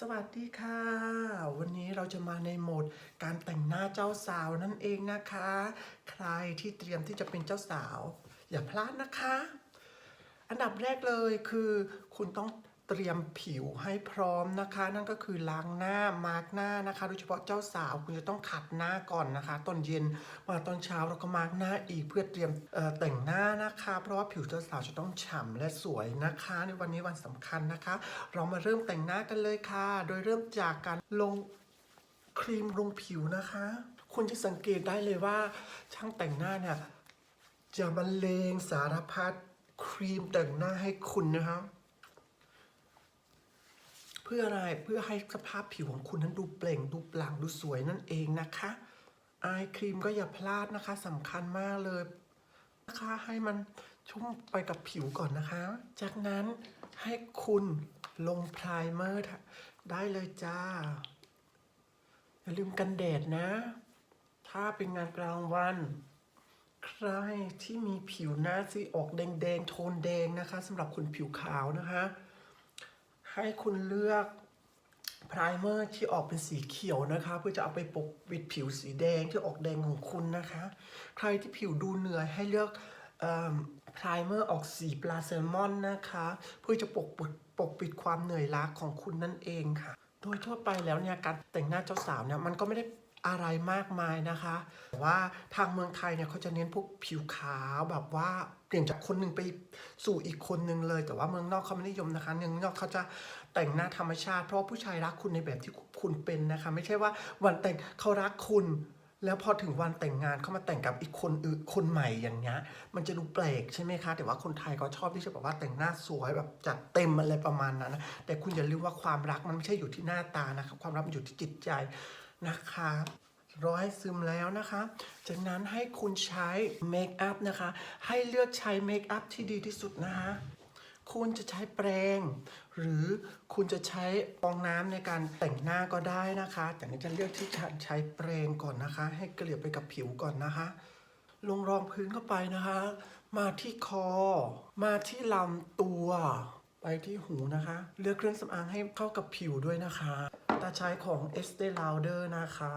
สวัสดีค่ะ วันนี้เราจะมาในโหมดการแต่งหน้าเจ้าสาวนั่นเองนะคะ ใครที่เตรียมที่จะเป็นเจ้าสาว อย่าพลาดนะคะ อันดับแรกเลยคือ คุณต้อง เตรียมผิวให้พร้อมนะคะ นั่นก็คือล้างหน้ามาร์กหน้านะคะ โดยเฉพาะเจ้าสาวคุณจะต้องขัดหน้าก่อนนะคะ ตอนเย็นมาตอนเช้าเราก็มาร์กหน้าอีกเพื่อเตรียมแต่งหน้านะคะ เพราะว่าผิวเจ้าสาวจะต้องฉ่ำและสวยนะคะ ในวันนี้วันสำคัญนะคะ เรามาเริ่มแต่งหน้ากันเลยค่ะ โดยเริ่มจากการลงครีมลงผิวนะคะ คุณจะสังเกตได้เลยว่าช่างแต่งหน้าเนี่ยจะบรรเลงสารพัดครีมแต่งหน้าให้คุณนะครับ เพื่ออะไรเพื่อให้สภาพผิวของคุณนั้นดูเปล่ง ดูปลั่งดูสวยนั่นเองนะคะอายครีมก็อย่าพลาดนะคะสำคัญมากเลยนะคะให้มันชุ่มไปกับผิวก่อนนะคะ จากนั้นให้คุณลงไพรเมอร์ได้เลยจ้า อย่าลืมกันแดดนะ ถ้าเป็นงานกลางวัน ใครที่มีผิวหน้าที่ออกแดงๆ โทนแดงนะคะสำหรับคนผิวขาวนะคะ ให้คุณเลือกไพรเมอร์ที่ออกเป็นสีเขียวนะคะ เพื่อจะเอาไปปกปิดผิวสีแดงที่ออกแดงของคุณนะคะ ใครที่ผิวดูเหนื่อยให้เลือกไพรเมอร์ออกสีปลาแซลมอนนะคะ เพื่อจะปกปิดปกปิดความเหนื่อยล้าของคุณนั่นเองค่ะ โดยทั่วไปแล้วเนี่ยการแต่งหน้าเจ้าสาวเนี่ยมันก็ไม่ได้ อะไรมากมายนะคะแต่ว่าทางเมืองไทยเนี่ยเขาจะเน้นพวกผิวขาวแบบว่าเปลี่ยนจากคนหนึ่งไปสู่อีกคนหนึ่งเลย แต่ว่าเมืองนอกเขาไม่นิยมนะคะเมืองนอกเขาจะแต่งหน้าธรรมชาติ เพราะาผู้ชายรักคุณในแบบที่คุณเป็นนะคะ ไม่ใช่ว่าวันแต่งเขารักคุณ แล้วพอถึงวันแต่งงานเขามาแต่งกับอีกคนอื่นคนใหม่อย่างเงี้ยมันจะดูแปลกใช่ไหมคะ แต่ว่าคนไทยเขาชอบที่จะแบบว่าแต่งหน้าสวยแบบจัดเต็มอะไรประมาณนั้นนะแต่คุณอย่าลืมว่าความรักมันไม่ใช่อยู่ที่หน้าตานะครับความรักมันอยู่ที่จิตใจ นะคะร้อให้ซึมแล้วนะคะ จากนั้นให้คุณใช้เมคอัพนะคะ ให้เลือกใช้เมคอัพที่ดีที่สุดนะคะ คุณจะใช้แปรง หรือคุณจะใช้ฟองน้ำในการแต่งหน้าก็ได้นะคะ แต่นี้จะเลือกที่จะใช้แปรงก่อนนะคะ ให้เกลี่ยไปกับผิวก่อนนะคะ ลงรองพื้นเข้าไปนะคะ มาที่คอ มาที่ลำตัว ไปที่หูนะคะ เลือกเครื่องสำอางให้เข้ากับผิวด้วยนะคะ ตาใช้ของ Estee Lauder นะคะ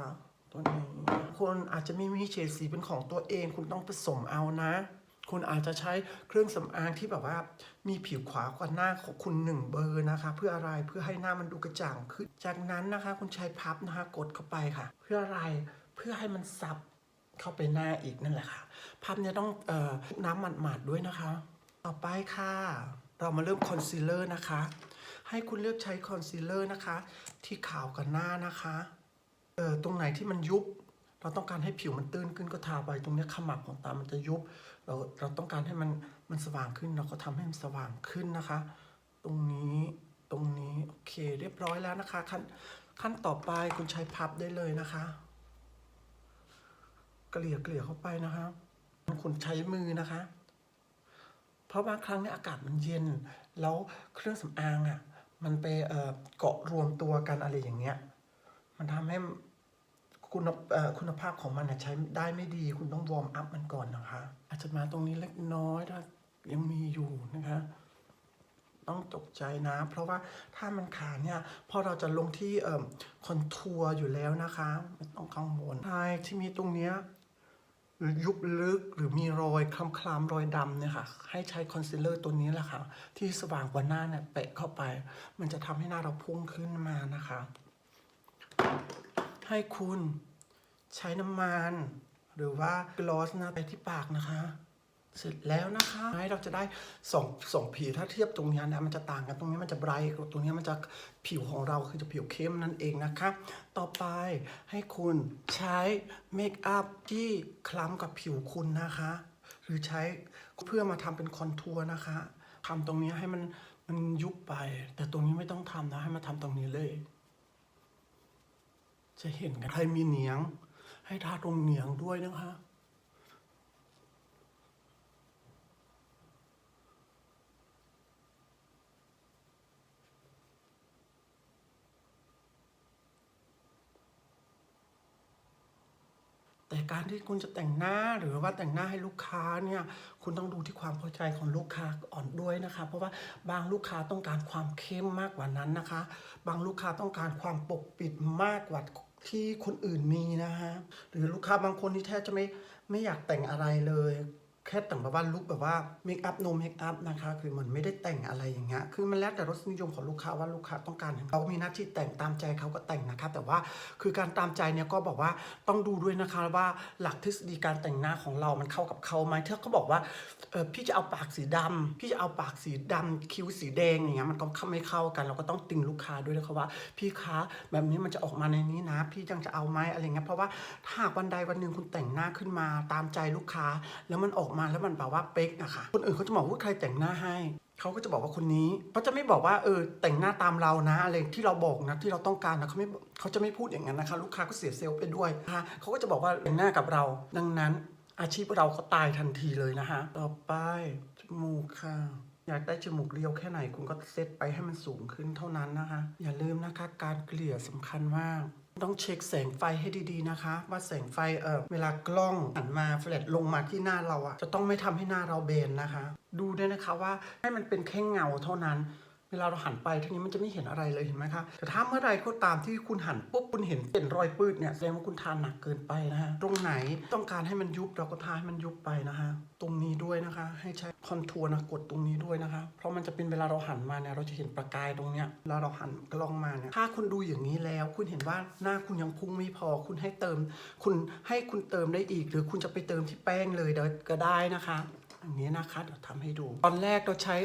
ตัวนี้คุณอาจจะไม่มีเฉดสีเป็นของตัวเอง คุณต้องผสมเอานะ คุณอาจจะใช้เครื่องสำอางที่แบบว่า มีผิวขวากว่าหน้าของคุณหนึ่งเบอร์นะคะ เพื่ออะไรเพื่อให้หน้ามันดูกระจ่างขึ้น จากนั้นนะคะ คุณใช้พับนะคะกดเข้าไปค่ะ เพื่ออะไรเพื่อให้มันซับเข้าไปหน้าอีกนั่นแหละค่ะ พับเนี่ยต้องเออน้ำหมาดๆด้วยนะคะ ต่อไปค่ะ เรามาเริ่มคอนซีลเลอร์นะคะ ให้คุณเลือกใช้คอนซีลเลอร์นะคะ ที่ขาวกับหน้านะคะ เออตรงไหนที่มันยุบ เราต้องการให้ผิวมันตื้นขึ้นก็ทาไป ตรงนี้ขมับของตามันจะยุบ เราเราต้องการให้มันมันสว่างขึ้น เราก็ทำให้มันสว่างขึ้นนะคะ ตรงนี้ตรงนี้โอเคเรียบร้อยแล้วนะคะ ขั้นขั้นต่อไปคุณใช้พับได้เลยนะคะ เกลี่ยเกลี่ยเข้าไปนะคะคุณใช้มือนะคะ เพราะบางครั้งเนี่ยอากาศมันเย็น แล้วเครื่องสำอางอะ มันไปเอ่อเกาะรวมตัวกันอะไรอย่างเงี้ย มันทำให้คุณเอ่อคุณภาพของมันใช้ได้ไม่ดี คุณต้องวอร์มอัพมันก่อนนะคะ อาจจะมาตรงนี้เล็กน้อยถ้ายังมีอยู่นะคะ ต้องตกใจนะ เพราะว่าถ้ามันขาดเนี่ยพอเราจะลงที่เอ่อคอนทัวร์อยู่แล้วนะคะ ไม่ต้องกังวลใช่ที่มีตรงเนี้ย ยุบลึกหรือมีรอยคล้ำคลามรอยดำเนี่ยค่ะ ให้ใช้คอนซีลเลอร์ตัวนี้แหละค่ะ ที่สว่างกว่าหน้าเนี่ยเปะเข้าไป มันจะทำให้หน้าเราพุ่งขึ้นมานะคะ ให้คุณใช้น้ำมัน หรือว่ากลอสนะไปที่ปากนะคะ เสร็จแล้วนะคะให้เราจะได้สองสองผิวถ้าเทียบตรงนี้นะมันจะต่างกันตรงนี้มันจะไบรท์ตรงนี้มันจะผิวของเราคือจะผิวเข้มนั่นเองนะคะ ต่อไปให้คุณใช้เมคอัพที่คล้ำกับผิวคุณนะคะ หรือใช้เพื่อมาทำเป็นคอนทัวร์นะคะทำตรงนี้ให้มันมันยุบไป แต่ตรงนี้ไม่ต้องทำนะให้มาทำตรงนี้เลย จะเห็นกันใครมีเหนียง ให้ทาตรงเหนียงด้วยนะคะ แต่การที่คุณจะแต่งหน้าหรือว่าแต่งหน้าให้ลูกค้าเนี่ยคุณต้องดูที่ความพอใจของลูกค้าอ่อนด้วยนะคะ เพราะว่าบางลูกค้าต้องการความเข้มมากกว่านั้นนะคะ บางลูกค้าต้องการความปกปิดมากกว่าที่คนอื่นมีนะคะหรือลูกค้าบางคนที่แทบจะไม่ไม่อยากแต่งอะไรเลย แค่แต่งแบบว่าลุกแบบว่าเมคอัพโนเมคอัพนะคะ คือเหมือนไม่ได้แต่งอะไรอย่างเงี้ยคือมันแล้วแต่รสนิยมของลูกค้าว่าลูกค้าต้องการเขามีหน้าที่แต่งตามใจเขาก็แต่งนะคะ แต่ว่าคือการตามใจเนี่ยก็บอกว่าต้องดูด้วยนะคะว่าหลักทฤษฎีการแต่งหน้าของเรามันเข้ากับเขาไหมถ้าเขาบอกว่าเออพี่จะเอาปากสีดำพี่จะเอาปากสีดำคิ้วสีแดงอย่างเงี้ยมันก็ไม่เข้ากัน เราก็ต้องติงลูกค้าด้วยนะคะว่า พี่คะแบบนี้มันจะออกมาในนี้นะ พี่ยังจะเอาไหมอะไรเงี้ยเพราะว่าถ้าวันใดวันหนึ่งคุณแต่งหน้าขึ้นมาตามใจลูกค้า แล้วมันออกมาแล้วมันแบบว่าเป๊กอะค่ะ คนอื่นเขาจะบอกว่าใครแต่งหน้าให้เขาก็จะบอกว่าคนนี้เขาจะไม่บอกว่าเออแต่งหน้าตามเรานะอะไรที่เราบอกนะที่เราต้องการนะเขาไม่เขาจะไม่พูดอย่างนั้นนะคะ ลูกค้าก็เสียเซลล์ไปด้วยนะคะเขาก็จะบอกว่าแต่งหน้ากับเรา ดังนั้น อาชีพเราก็ตายทันทีเลยนะคะต่อไปจมูกค่ะอยากได้จมูกเรียวแค่ไหนคุณก็เซตไปให้มันสูงขึ้นเท่านั้นนะคะ อย่าลืมนะคะ การเกลี่ยสำคัญมาก ต้องเช็คแสงไฟให้ดีๆนะคะ ว่าแสงไฟเออเวลากล้องหันมาแฟลชลงมาที่หน้าเราอะจะต้องไม่ทำให้หน้าเราเบนนะคะ ดูด้วยนะคะว่าให้มันเป็นแค่เงาเท่านั้น เวลาเราหันไปทีนี้มันจะไม่เห็นอะไรเลยเห็นไหมคะแต่ถ้าเมื่อไรก็ตามที่คุณหันปุ๊บคุณเห็นเป็นรอยปืดเนี่ยแสดงว่าคุณทานหนักเกินไปนะฮะตรงไหนต้องการให้มันยุบเราก็ทาให้มันยุบไปนะฮะตรงนี้ด้วยนะคะ ให้ใช้คอนทัวร์นะกดตรงนี้ด้วยนะคะ เพราะมันจะเป็นเวลาเราหันมาเนี่ยเราจะเห็นประกายตรงเนี้ยเวลาเราหันกล้องมาเนี่ยถ้าคุณดูอย่างนี้แล้ว คุณเห็นว่าหน้าคุณยังพุ่งไม่พอ คุณให้เติม คุณให้คุณเติมได้อีก หรือคุณจะไปเติมที่แป้งเลยก็ได้นะคะ อันนี้นะคะ เดี๋ยวทำให้ดู ตอนแรกเราใช้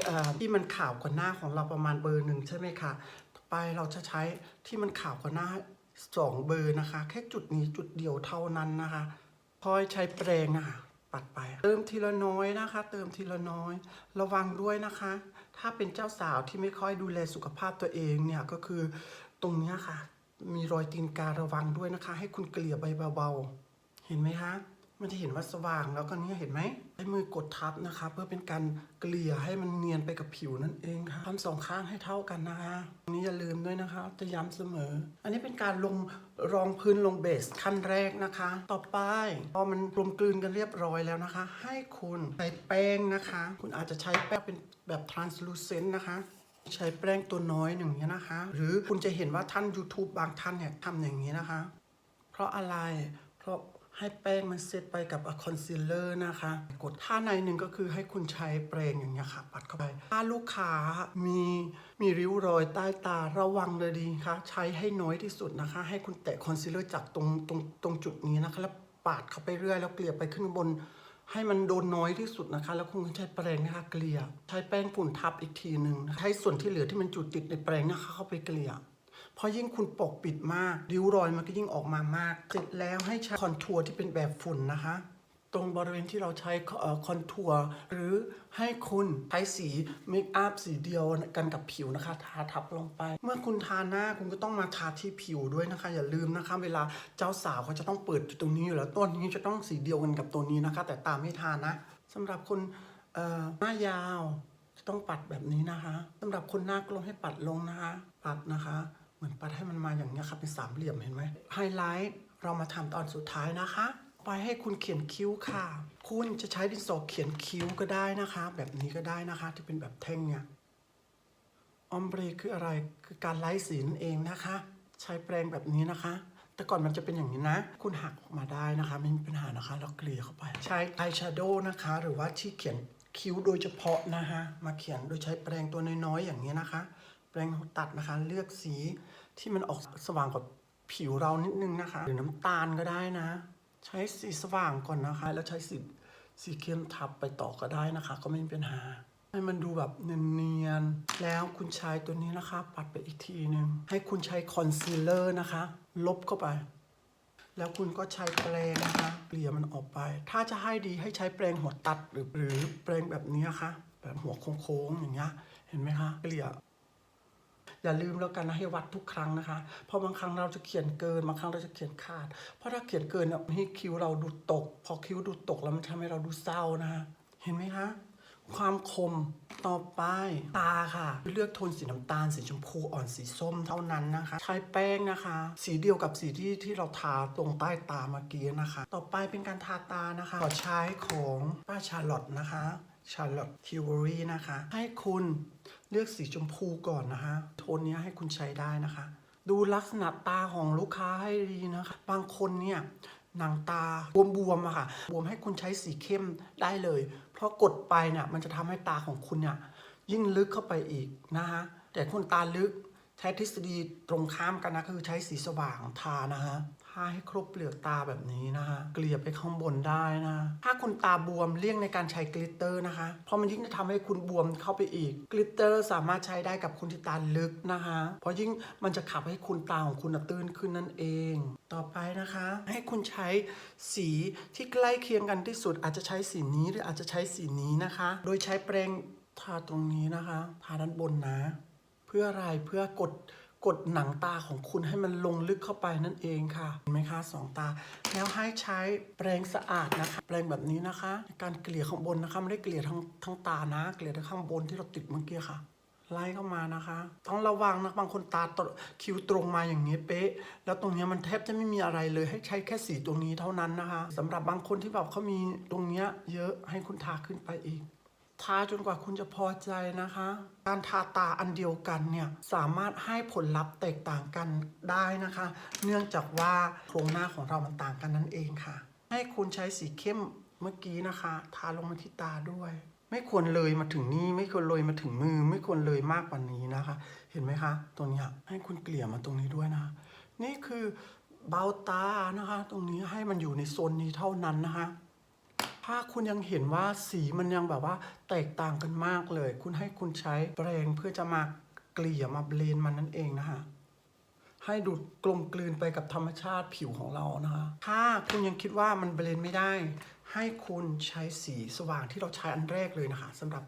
ที่มันขาวกว่าหน้าของเราประมาณเบอร์หนึ่งใช่ไหมคะต่อไปเราจะใช้ที่มันขาวกว่าหน้าสองเบอร์นะคะ แค่จุดนี้จุดเดียวเท่านั้นนะคะพอยใช้แปรงนะคะปัดไป เติมทีละน้อยนะคะ เติมทีละน้อย ระวังด้วยนะคะ ถ้าเป็นเจ้าสาวที่ไม่ค่อยดูแลสุขภาพตัวเองเนี่ยก็คือตรงนี้ค่ะ มีรอยตีนการะวังด้วยนะคะ ให้คุณเกลี่ยใบเบาๆ เห็นไหมคะมันจะเห็นว่าสว่างแล้วก็นี้เห็นไหม ใช้มือกดทับนะคะเพื่อเป็นการเกลี่ยให้มันเนียนไปกับผิวนั่นเองค่ะทำสองข้างให้เท่ากันนะคะนนี้อย่าลืมด้วยนะคะ จะย้ำเสมอ อันนี้เป็นการลงรองพื้นลงเบสขั้นแรกนะคะ ต่อไปพอมันกลมกลืนกันเรียบร้อยแล้วนะคะ ให้คุณใช้แป้งนะคะ คุณอาจจะใช้แป้งเป็นแบบ translucent นะคะใช้แป้งตัวน้อยอย่างนี้นะคะ หรือคุณจะเห็นว่าท่าน YouTube บางท่านเนี่ยทำอย่างนี้นะคะ เพราะอะไร เพราะ ให้แป้งมันเซตไปกับคอนซีลเลอร์นะคะ กดท่าในหนึ่งก็คือให้คุณใช้แปรงอย่างเงี้ยค่ะ ปัดเข้าไป ถ้าลูกค้ามีมีริ้วรอยใต้ตาระวังเลยดีค่ะใช้ให้น้อยที่สุดนะคะ ให้คุณแตะคอนซีลเลอร์จากตรงตรงตรงจุดนี้นะคะ แล้วปาดเข้าไปเรื่อยแล้วเกลี่ยไปขึ้นบน ให้มันโดนน้อยที่สุดนะคะ แล้วคุณใช้แปรงนะคะเกลี่ย ใช้แป้งฝุ่นทับอีกทีหนึ่งใช้ส่วนที่เหลือที่มันจุดติดในแปรงนะคะเข้าไปเกลี่ย เพราะยิ่งคุณปกปิดมาก ริ้วรอยมันก็ยิ่งออกมามาก เสร็จแล้วให้ใช้คอนทัวร์ที่เป็นแบบฝุ่นนะคะ ตรงบริเวณที่เราใช้คอนทัวร์หรือให้คุณใช้สีเมคอัพสีเดียวกันกับผิวนะคะ ทาทับลงไป เมื่อคุณทาหน้าคุณก็ต้องมาทาที่ผิวด้วยนะคะ อย่าลืมนะคะ เวลาเจ้าสาวเขาจะต้องเปิดตรงนี้อยู่แล้วต้นนี้จะต้องสีเดียวกันกับตัวนี้นะคะ แต่ตามไม่ทานะสำหรับคนหน้ายาวจะต้องปัดแบบนี้นะคะสำหรับคนหน้ากลมให้ปัดลงนะคะ ปัดนะคะ มือนปัดให้มันมาอย่างนี้ยครับเป็นสามเหลี่ยมเห็นไหมไฮไลท์เรามาทำตอนสุดท้ายนะคะ ไปให้คุณเขียนคิ้วค่ะ คุณจะใช้ดินสอเขียนคิ้วก็ได้นะคะ แบบนี้ก็ได้นะคะ ที่เป็นแบบแท่งเนี่ยออมเบรคืออะไรคือการไล่สีนั่นเองนะคะ ใช้แปรงแบบนี้นะคะ แต่ก่อนมันจะเป็นอย่างนี้นะ คุณหักออกมาได้นะคะ ไม่มีปัญหานะคะแล้วเกลี่ยเข้าไป ใช้อายแชโดว์นะคะ หรือว่าที่เขียนคิ้วโดยเฉพาะนะคะมาเขียนโดยใช้แปรงตัวน้อยๆอย่างนี้นะคะ แปรงตัดนะคะ เลือกสี ที่มันออกสว่างกว่าผิวเรานิดนึงนะคะ หรือน้ำตาลก็ได้นะ ใช้สีสว่างก่อนนะคะ แล้วใช้สีสีเข้มทับไปต่อก็ได้นะคะ ก็ไม่มีปัญหา ให้มันดูแบบเนียนๆแล้วคุณใช้ตัวนี้นะคะ ปัดไปอีกทีหนึ่งให้คุณใช้คอนซีลเลอร์นะคะ ลบเข้าไป แล้วคุณก็ใช้แปรงนะคะเกลี่ยมันออกไป ถ้าจะให้ดีให้ใช้แปรงหัวตัดหรือหรือแปรงแบบนี้ค่ะแบบหัวโค้งๆอย่างเงี้ยเห็นไหมคะเกลี่ย อย่าลืมแล้วกันนะให้วัดทุกครั้งนะคะ เพราะบางครั้งเราจะเขียนเกิน บางครั้งเราจะเขียนขาด เพราะถ้าเขียนเกินเนี่ยให้คิ้วเราดูตก พอคิ้วดูตกแล้วมันทำให้เราดูเศร้านะคะ เห็นไหมคะความคมต่อไปตาค่ะ เลือกโทนสีน้ำตาล สีชมพูอ่อนสีส้มเท่านั้นนะคะ ใช้แป้งนะคะ สีเดียวกับสีที่ที่เราทาตรงใต้ตาเมื่อกี้นะคะ ต่อไปเป็นการทาตานะคะขอใช้ของป้าชาร์ลอตนะคะชาร์ลอตทิวเวอรี่นะคะ ให้คุณ เลือกสีชมพูก่อนนะคะโทนนี้ให้คุณใช้ได้นะคะ ดูลักษณะตาของลูกค้าให้ดีนะคะบางคนเนี่ยหนังตาบวมๆอะค่ะบวมให้คุณใช้สีเข้มได้เลย เพราะกดไปเนี่ยมันจะทำให้ตาของคุณเนี่ยยิ่งลึกเข้าไปอีกนะคะแต่คนตาลึกใช้ทฤษฎีตรงข้ามกันนะคือใช้สีสว่างทานะฮะ ทาให้ครบเปลือกตาแบบนี้นะคะเกลี่ยไปข้างบนได้นะ ถ้าคุณตาบวมเลี่ยงในการใช้กลิตเตอร์นะคะ เพราะมันยิ่งจะทำให้คุณบวมเข้าไปอีก กลิตเตอร์สามารถใช้ได้กับคนที่ตาลึกนะคะ เพราะยิ่งมันจะขับให้คุณตาของคุณตื้นขึ้นนั่นเอง ต่อไปนะคะ ให้คุณใช้สีที่ใกล้เคียงกันที่สุดอาจจะใช้สีนี้หรืออาจจะใช้สีนี้นะคะ โดยใช้แปรงทาตรงนี้นะคะ ทาด้านบนนะ เพื่ออะไรเพื่อกด กดหนังตาของคุณให้มันลงลึกเข้าไปนั่นเองค่ะเห็นไหมคะสองตา แล้วให้ใช้แปรงสะอาดนะคะ แปรงแบบนี้นะคะในการเกลี่ยข้างบนนะคะไม่ได้เกลี่ยทั้งทั้งตานะ เกลี่ยแต่ข้างบนที่เราติดเมื่อกี้ค่ะไล่เข้ามานะคะ ต้องระวังนะบางคนตาตคิวตรงมาอย่างนี้เป๊ะ แล้วตรงเนี้ยมันแทบจะไม่มีอะไรเลยให้ใช้แค่สีตรงนี้เท่านั้นนะคะสำหรับบางคนที่แบบเขามีตรงเนี้ยเยอะให้คุณทาขึ้นไปอีก ทาจนกว่าคุณจะพอใจนะคะ การทาตาอันเดียวกันเนี่ยสามารถให้ผลลัพธ์แตกต่างกันได้นะคะ เนื่องจากว่าโครงหน้าของเรามันต่างกันนั่นเองค่ะ ให้คุณใช้สีเข้มเมื่อกี้นะคะ ทาลงมาที่ตาด้วย ไม่ควรเลยมาถึงนี่ไม่ควรเลยมาถึงมือ ไม่ควรเลยมากกว่านี้นะคะ เห็นไหมคะตรงนี้ให้คุณเกลี่ยมาตรงนี้ด้วยนะ นี่คือเบ้าตานะคะ ตรงนี้ให้มันอยู่ในโซนนี้เท่านั้นนะคะ ถ้าคุณยังเห็นว่าสีมันยังแบบว่าแตกต่างกันมากเลย คุณให้คุณใช้แปรงเพื่อจะมาเกลี่ยมาเบลนมันนั่นเองนะคะให้ดูดกลมกลืนไปกับธรรมชาติผิวของเรานะคะ ถ้าคุณยังคิดว่ามันเบลนไม่ได้ ให้คุณใช้สีสว่างที่เราใช้อันแรกเลยนะคะสำหรับ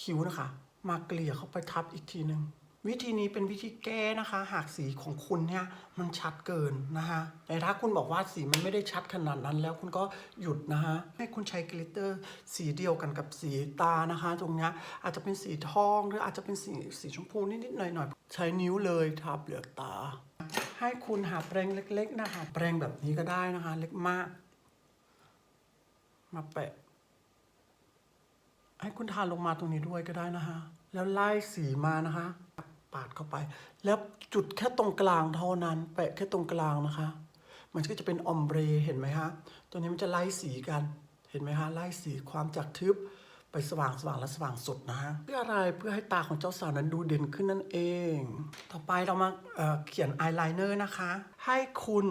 คิ้วนะคะ มาเกลี่ยเข้าไปทับอีกทีหนึ่ง วิธีนี้เป็นวิธีแก้นะคะ หากสีของคุณเนี่ยมันชัดเกินนะคะแต่ถ้าคุณบอกว่าสีมันไม่ได้ชัดขนาดนั้นแล้วคุณก็หยุดนะคะให้คุณใช้กลิตเตอร์สีเดียวกันกับสีตานะคะ ตรงนี้อาจจะเป็นสีทองหรืออาจจะเป็นสีสีชมพูนิดๆหน่อยๆใช้นิ้วเลยทาเปลือกตา ให้คุณหาแปรงเล็ก ๆ นะคะ แปรงแบบนี้ก็ได้นะคะ เล็กมาก มาแปะ ให้คุณทาลงมาตรงนี้ด้วยก็ได้นะคะ แล้วไล่สีมานะคะ ปาดเข้าไป แล้วจุดแค่ตรงกลางเท่านั้น แปะแค่ตรงกลางนะคะ มันก็จะเป็นออมเบรเห็นไหมคะตัวนี้มันจะไล่สีกันเห็นไหมคะไล่สีความจากทึบไปสว่างสว่างและสว่างสุดนะฮะเพื่ออะไรเพื่อให้ตาของเจ้าสาวนั้นดูเด่นขึ้นนั่นเอง ต่อไปเรามาเเขียนอายไลเนอร์นะคะ ให้คุณ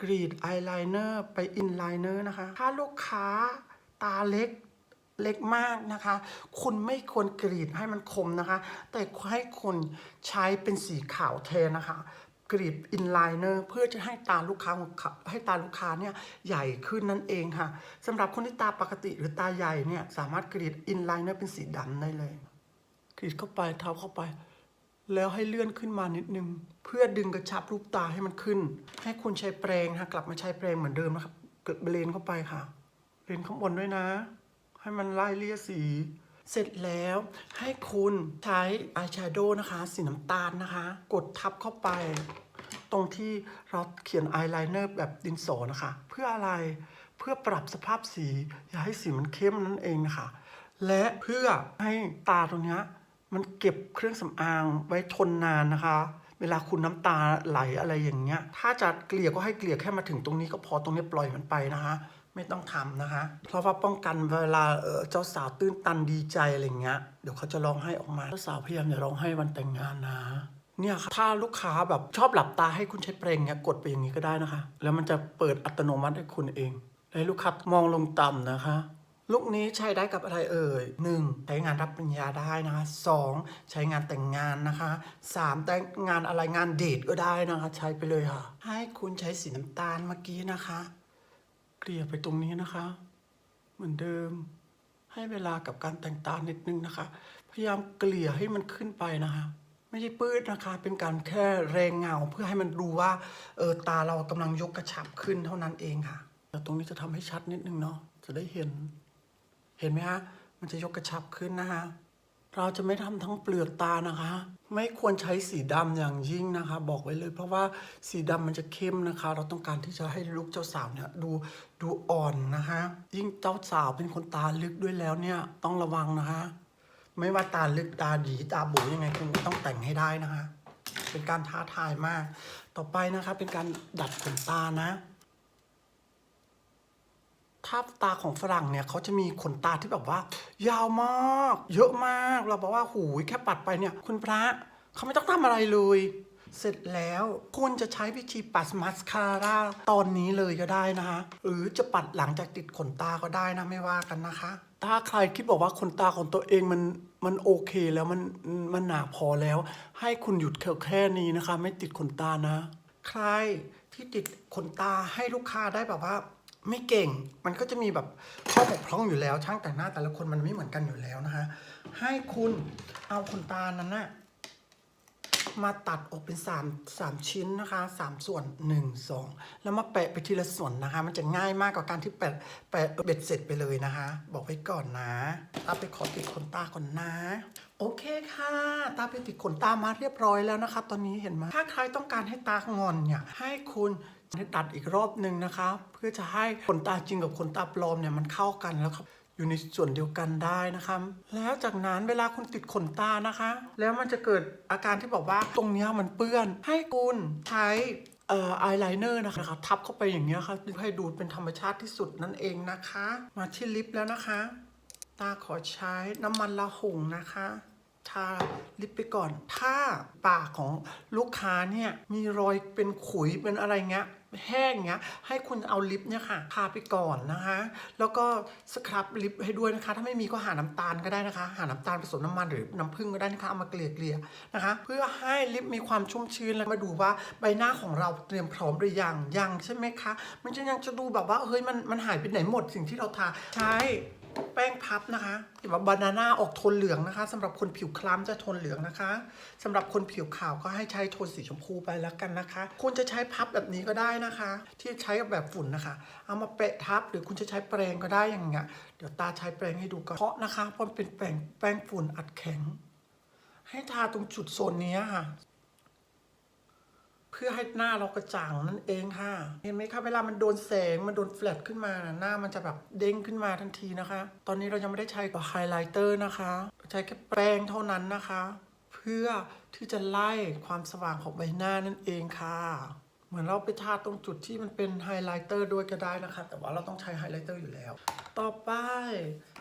กรีดอายไลเนอร์ไปอินไลเนอร์นะคะ ถ้าลูกค้าตาเล็ก เล็กมากนะคะ คุณไม่ควรกรีดให้มันคมนะคะ แต่ให้คุณใช้เป็นสีขาวแทนนะคะกรีดอินไลเนอร์เพื่อจะให้ตาลูกค้าให้ตาลูกค้าเนี่ยใหญ่ขึ้นนั่นเองค่ะสำหรับคนที่ตาปกติหรือตาใหญ่เนี่ยสามารถกรีดอินไลเนอร์เป็นสีดำได้เลย กรีดเข้าไปเท้าเข้าไป แล้วให้เลื่อนขึ้นมานิดนึง เพื่อดึงกระชับรูปตาให้มันขึ้น ให้คุณใช้แปรงค่ะกลับมาใช้แปรงเหมือนเดิมนะครับเกิดเบรนเข้าไปค่ะเบรนข้างบนด้วยนะ ให้มันไล่เลี่ยสี เสร็จแล้วให้คุณใช้อายแชโดว์นะคะ สีน้ำตาลนะคะ กดทับเข้าไป ตรงที่เราเขียนอายไลเนอร์แบบดินสอนะคะ เพื่ออะไรเพื่อปรับสภาพสี อย่าให้สีมันเข้มนั่นเองนะคะและเพื่อให้ตาตรงนี้มันเก็บเครื่องสำอางไว้ทนนานนะคะเวลาคุณน้ำตาไหลอะไรอย่างเงี้ย ถ้าจะเกลี่ยก็ให้เกลี่ยแค่มาถึงตรงนี้ก็พอตรงนี้ปล่อยมันไปนะคะ ไม่ต้องทำนะคะ เพราะว่าป้องกันเวลาเออเจ้าสาวตื้นตันดีใจอะไรเงี้ย เดี๋ยวเขาจะร้องไห้ออกมา เจ้าสาวพยายามอย่าร้องไห้วันแต่งงานนะเนี่ยค่ะถ้าลูกค้าแบบชอบหลับตาให้คุณใช้เปรงเนี้ยกดไปอย่างนี้ก็ได้นะคะ แล้วมันจะเปิดอัตโนมัติให้คุณเองให้ลูกค้ามองลงต่ำนะคะ ลูกนี้ใช้ได้กับอะไรเอ่ยหนึ่งใช้งานรับปริญญาได้นะคะสองใช้งานแต่งงานนะคะสามแต่งงานอะไรงานเดทก็ได้นะคะ ใช้ไปเลยค่ะ ให้คุณใช้สีน้ำตาลเมื่อกี้นะคะ เกลี่ยไปตรงนี้นะคะ เหมือนเดิม ให้เวลากับการแต่งตานิดนึงนะคะ พยายามเกลี่ยให้มันขึ้นไปนะคะ ไม่ใช่ปื้ดนะคะ เป็นการแค่แรงเงาเพื่อให้มันดูว่าเออตาเรากำลังยกกระชับขึ้นเท่านั้นเองค่ะ แต่ตรงนี้จะทำให้ชัดนิดนึงเนาะจะได้เห็น เห็นไหมฮะมันจะยกกระชับขึ้นนะคะ เราจะไม่ทำทั้งเปลือกตานะคะ ไม่ควรใช้สีดำอย่างยิ่งนะคะ บอกไว้เลย เพราะว่าสีดำมันจะเข้มนะคะ เราต้องการที่จะให้ลูกเจ้าสาวเนี่ยดูดูอ่อนนะคะยิ่งเจ้าสาวเป็นคนตาลึกด้วยแล้วเนี่ยต้องระวังนะคะ ไม่ว่าตาลึกตาดีตาบูยังไงคุณก็ต้องแต่งให้ได้นะคะ เป็นการท้าทายมาก ต่อไปนะคะเป็นการดัดขนตานะ ถ้าตาของฝรั่งเนี่ยเขาจะมีขนตาที่แบบว่า ยาวมาก เยอะมากเราบอกว่าหูยแค่ปัดไปเนี่ย คุณพระเขาไม่ต้องทำอะไรเลย เสร็จแล้วคุณจะใช้วิธีปัดมัสคาร่าตอนนี้เลยก็ได้นะคะหรือจะปัดหลังจากติดขนตาก็ได้นะไม่ว่ากันนะคะ ถ้าใครคิดบอกว่าขนตาของตัวเองมันมันโอเคแล้วมันมันหนาพอแล้ว ให้คุณหยุดแค่แค่นี้นะคะ ไม่ติดขนตานะ ใครที่ติดขนตาให้ลูกค้าได้แบบว่า ไม่เก่ง มันก็จะมีแบบข้อบกพร่องอยู่แล้ว ช่างแต่งหน้าแต่ละคนมันไม่เหมือนกันอยู่แล้วนะคะ ให้คุณเอาขนตานั้นนะมาตัดออกเป็นสามสามชิ้นนะคะสามส่วนหนึ่งสองแล้วมาแปะไปทีละส่วนนะคะ มันจะง่ายมากกว่าการที่แปะแปะเบ็ดเสร็จไปเลยนะคะ บอกไว้ก่อนนะตาไปขอติดขนตาก่อนนะ โอเคค่ะ ตาไปติดขนตามาเรียบร้อยแล้วนะคะ ตอนนี้เห็นไหมถ้าใครต้องการให้ตางอนเนี่ยให้คุณ ให้ตัดอีกรอบหนึ่งนะคะ เพื่อจะให้ขนตาจริงกับขนตาปลอมเนี่ยมันเข้ากันแล้วครับอยู่ในส่วนเดียวกันได้นะคะแล้วจากนั้นเวลาคุณติดขนตานะคะ แล้วมันจะเกิดอาการที่บอกว่าตรงนี้มันเปื้อน ให้คุณใช้เอ่ออายไลเนอร์นะคะทับเข้าไปอย่างเงี้ยค่ะให้ดูเป็นธรรมชาติที่สุดนั่นเองนะคะ มาที่ลิปแล้วนะคะ ตาขอใช้น้ำมันละหุ่งนะคะทาลิปไปก่อน ถ้าปากของลูกค้าเนี่ยมีรอยเป็นขุยเป็นอะไรเงี้ย แห้งเงี้ยให้คุณเอาลิปเนี่ยค่ะทาไปก่อนนะคะ แล้วก็สครับลิปให้ด้วยนะคะ ถ้าไม่มีก็หาน้ำตาลก็ได้นะคะ หาน้ำตาลผสมน้ำมันหรือน้ำผึ้งก็ได้นะคะเอามาเกลี่ยเกลี่ยๆนะคะ เพื่อให้ลิปมีความชุ่มชื้นแล้วมาดูว่าใบหน้าของเราเตรียมพร้อมหรือยังยังใช่ไหมคะ มันจะยังจะดูแบบว่าเฮ้ยมันมันหายไปไหนหมดสิ่งที่เราทาใช้ แป้งพับนะคะแบบบานาน่าออกโทนเหลืองนะคะสำหรับคนผิวคล้ำจะโทนเหลืองนะคะสำหรับคนผิวขาวก็ให้ใช้โทนสีชมพูไปแล้วกันนะคะคุณจะใช้พับแบบนี้ก็ได้นะคะ ที่ใช้กับแบบฝุ่นนะคะ เอามาเปะทับหรือคุณจะใช้แปรงก็ได้อย่างเงี้ยเดี๋ยวตาใช้แปรงให้ดูก่อนเพราะนะคะเพราะเป็นแป้งแป้งฝุ่นอัดแข็ง ให้ทาตรงจุดโซนนี้ค่ะ เพื่อให้หน้าเรากระจ่างนั่นเองค่ะ เห็นไหมคะเวลามันโดนแสงมันโดนแฟลชขึ้นมานะหน้ามันจะแบบเด้งขึ้นมาทันทีนะคะ ตอนนี้เรายังไม่ได้ใช้กับไฮไลท์เตอร์นะคะ ใช้แค่แป้งเท่านั้นนะคะ เพื่อที่จะไล่ความสว่างของใบหน้านั่นเองค่ะ เหมือนเราไปทาตรงจุดที่มันเป็นไฮไลท์เตอร์ด้วยก็ได้นะคะ แต่ว่าเราต้องใช้ไฮไลท์เตอร์อยู่แล้ว ต่อไป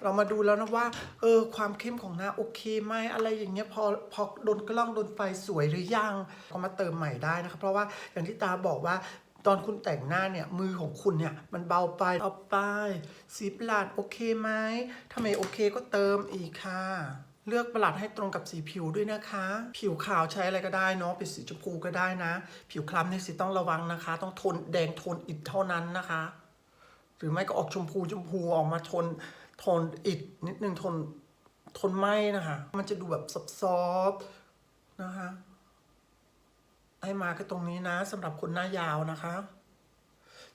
เรามาดูแล้วนะว่า เออ ความเข้มของหน้าโอเคไหมอะไรอย่างเงี้ยพอพอโดนกล้องโดนไฟสวยหรือยังก็มาเติมใหม่ได้นะคะ เพราะว่าอย่างที่ตาบอกว่าตอนคุณแต่งหน้าเนี่ยมือของคุณเนี่ยมันเบาไปเอาไปสีปลาดโอเคไหมถ้าไม่โอเคก็เติมอีกค่ะ เลือกประหลาดให้ตรงกับสีผิวด้วยนะคะ ผิวขาวใช้อะไรก็ได้เนาะเป็นสีชมพูก็ได้นะ ผิวคล้ำนี่สิต้องระวังนะคะ ต้องทนแดงทนอิฐเท่านั้นนะคะ หรือไม่ก็ออกชมพูชมพูออกมาทนทนอิดนิดนึงทนทนไหมนะคะ มันจะดูแบบซอฟๆนะคะให้มาแค่ตรงนี้นะสำหรับคนหน้ายาวนะคะ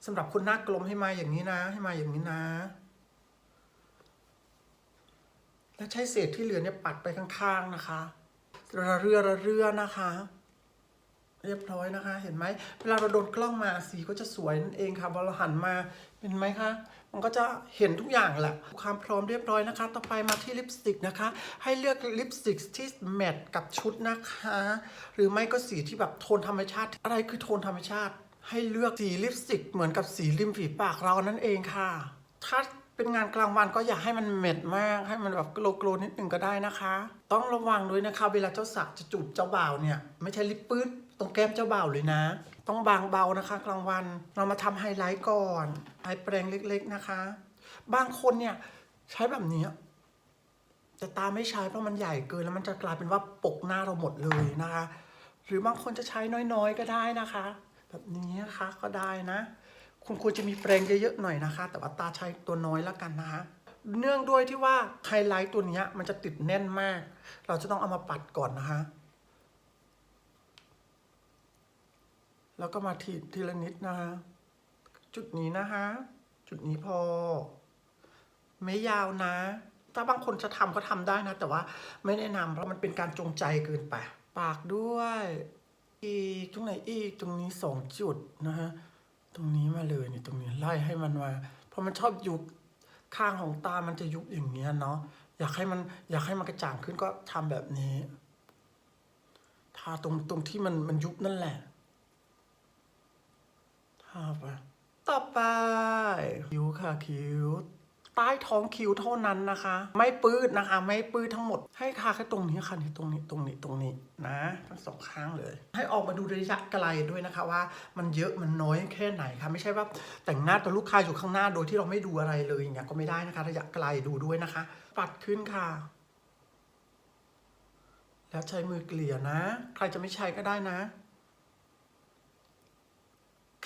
สำหรับคนหน้ากลมให้มาอย่างนี้นะ ให้มาอย่างนี้นะ แล้วใช้เศษที่เหลือเนี่ยปัดไปข้างๆนะคะระเรือระเรือนะคะ เรียบร้อยนะคะ เห็นไหมเวลาเราโดนกล้องมาสีก็จะสวยนั่นเองค่ะพอเราหันมาเห็นไหมคะมันก็จะเห็นทุกอย่างแหละความพร้อมเรียบร้อยนะคะ ต่อไปมาที่ลิปสติกนะคะ ให้เลือกลิปสติกที่แมทกับชุดนะคะ หรือไม่ก็สีที่แบบโทนธรรมชาติ อะไรคือโทนธรรมชาติ ให้เลือกสีลิปสติกเหมือนกับสีริมฝีปากเรานั่นเองค่ะถ้า เป็นงานกลางวันก็อย่าให้มันเม็ดมาก ให้มันแบบโกลโกลนิดหนึ่งก็ได้นะคะ ต้องระวังด้วยนะคะ เวลาเจ้าสาวจะจูบเจ้าบ่าวเนี่ย ไม่ใช่ลิปปื้ดตรงแก้มเจ้าบ่าวเลยนะ ต้องบางเบานะคะ กลางวันเรามาทำไฮไลท์ก่อนไฮแปรงเล็ก ๆนะคะ บางคนเนี่ยใช้แบบนี้แต่ตาไม่ใช้เพราะมันใหญ่เกินแล้วมันจะกลายเป็นว่าปกหน้าเราหมดเลยนะคะ หรือบางคนจะใช้น้อยๆก็ได้นะคะ แบบนี้นะคะก็ได้นะ คุณควรจะมีแปรงเยอะๆหน่อยนะคะ แต่ว่าตาใช้ตัวน้อยแล้วกันนะคะเนื่องด้วยที่ว่าไฮไลท์ตัวนี้มันจะติดแน่นมาก เราจะต้องเอามาปัดก่อนนะคะ แล้วก็มาทีทีละนิดนะคะ จุดนี้นะคะ จุดนี้พอ ไม่ยาวนะ ถ้าบางคนจะทำก็ทำได้นะ แต่ว่าไม่แนะนำเพราะมันเป็นการจงใจเกินไป ปากด้วย อีกตรงไหนอีกตรงนี้สองจุดนะฮะ ตรงนี้มาเลยนี่ตรงนี้ไล่ให้มันมาเพราะมันชอบยุบข้างของตามันจะยุบอย่างเงี้ยเนาะอยากให้มันอยากให้มันกระจ่างขึ้นก็ทำแบบนี้ ทาตรงตรงที่มันมันยุบนั่นแหละทาไปต่อไปคิ้วค่ะคิ้ว ใต้ท้องคิ้วเท่านั้นนะคะ ไม่ปื้ดนะคะ ไม่ปื้ดทั้งหมด ให้ทาแค่ตรงนี้ค่ะนี่ตรงนี้ตรงนี้ตรงนี้นะทั้งสองข้างเลย ให้ออกมาดูระยะไกลด้วยนะคะว่า มันเยอะมันน้อยแค่ไหนคะไม่ใช่ว่าแต่งหน้าตัวลูกค้าอยู่ข้างหน้าโดยที่เราไม่ดูอะไรเลยอย่างเงี้ยก็ไม่ได้นะคะ ระยะไกลดูด้วยนะคะ ปัดขึ้นค่ะแล้วใช้มือเกลี่ยนะ ใครจะไม่ใช้ก็ได้นะ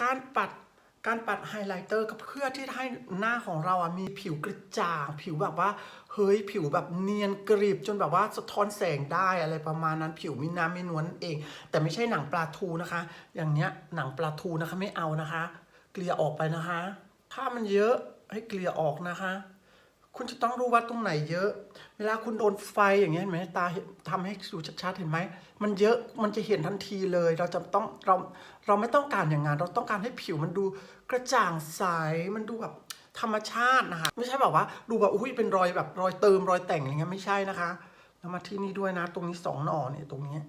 การปัด การปัดไฮไลท์เตอร์ก็เพื่อที่ให้หน้าของเราอะมีผิวกระจ่าง ผิวแบบว่า เฮ้ยผิวแบบเนียนกริบจนแบบว่าสะท้อนแสงได้อะไรประมาณนั้นผิวมีน้ำมีนวลเอง แต่ไม่ใช่หนังปลาทูนะคะ อย่างเนี้ยหนังปลาทูนะคะไม่เอานะคะ เกลี่ยออกไปนะคะ ถ้ามันเยอะให้เกลี่ยออกนะคะ คุณจะต้องรู้ว่าตรงไหนเยอะ เวลาคุณโดนไฟอย่างเงี้ยเห็นไหมตาเห็นทำให้ดูชัดๆเห็นไหม มันเยอะมันจะเห็นทันทีเลย เราจะต้องเราเราไม่ต้องการอย่างนั้นเราต้องการให้ผิวมันดูกระจ่างใสมันดูแบบธรรมชาตินะคะไม่ใช่แบบว่าดูแบบอุ้ยเป็นรอยแบบรอยเติมรอยแต่งอะไรเงี้ยไม่ใช่นะคะแล้วมาที่นี่ด้วยนะ ตรงนี้สองหน่อเนี่ยตรงนี้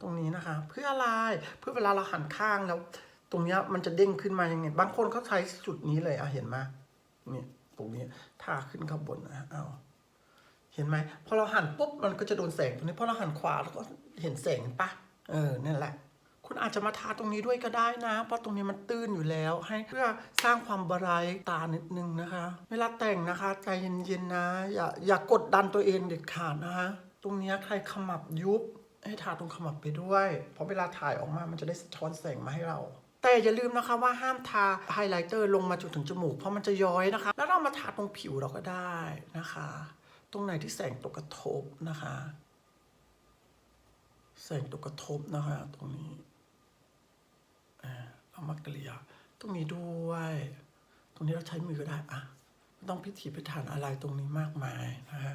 ตรงนี้นะคะ เพื่ออะไรเพื่อเวลาเราหันข้างแล้ว ตรงเนี้ยมันจะเด้งขึ้นมาอย่างไงบางคนเขาใช้จุดนี้เลยอะเห็นไหมเนี่ย ตรงนี้ทาขึ้นข้างบนนะเอาเห็นไหมพอเราหันปุ๊บมันก็จะโดนแสงตรงนี้พอเราหันขวาแล้วก็เห็นแสงปะเออนั่นแหละ คุณอาจจะมาทาตรงนี้ด้วยก็ได้นะ เพราะตรงนี้มันตื้นอยู่แล้ว ให้เพื่อสร้างความบรายตานิดนึงนะคะ เวลาแต่งนะคะใจเย็นๆนะ อย่าอย่ากดดันตัวเองเด็ดขาดนะคะตรงนี้ใครขมับยุบให้ทาตรงขมับไปด้วย เพราะเวลาถ่ายออกมามันจะได้สะท้อนแสงมาให้เรา แต่อย่าลืมนะคะว่าห้ามทาไฮไลท์เตอร์ลงมาจนถึงจมูก เพราะมันจะย้อยนะคะ แล้วเรามาทาตรงผิวเราก็ได้นะคะ ตรงไหนที่แสงตกกระทบนะคะ แสงตกกระทบนะคะ ตรงนี้เอามาเกลี่ยตรงนี้ด้วย ตรงนี้เราใช้มือก็ได้อะไม่ต้องพิถีพิถันอะไรตรงนี้มากมายนะฮะ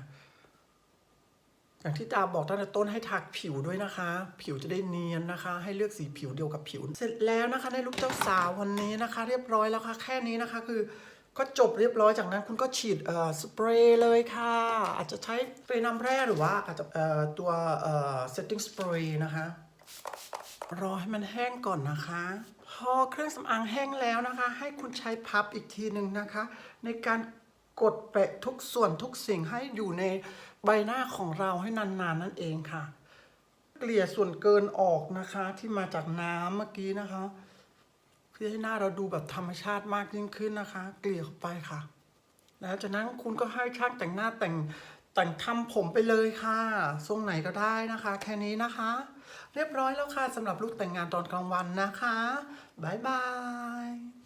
อย่างที่ตาบอกตั้งแต่ต้นให้ทาผิวด้วยนะคะ ผิวจะได้เนียนนะคะ ให้เลือกสีผิวเดียวกับผิว เสร็จแล้วนะคะในลุคเจ้าสาววันนี้นะคะ เรียบร้อยแล้วค่ะแค่นี้นะคะคือก็จบเรียบร้อยจากนั้นคุณก็ฉีดเอ่อสเปรย์เลยค่ะ อาจจะใช้สเปรย์น้ำแร่หรือว่าอาจจะเอ่อตัวเอ่อ setting spray นะคะรอให้มันแห้งก่อนนะคะ พอเครื่องสำอางแห้งแล้วนะคะ ให้คุณใช้พับอีกทีหนึ่งนะคะ ในการกดแปะทุกส่วนทุกสิ่งให้อยู่ใน ใบหน้าของเราให้นานๆนั่นเองค่ะ เกลี่ยส่วนเกินออกนะคะที่มาจากน้ำเมื่อกี้นะคะ เพื่อให้หน้าเราดูแบบธรรมชาติมากยิ่งขึ้นนะคะ เกลี่ยเข้าไปค่ะ แล้วจากนั้นคุณก็ให้ช่างแต่งหน้าแต่งแต่งทำผมไปเลยค่ะ ทรงไหนก็ได้นะคะ แค่นี้นะคะ เรียบร้อยแล้วค่ะสำหรับลูกแต่งงานตอนกลางวันนะคะ บ๊ายบาย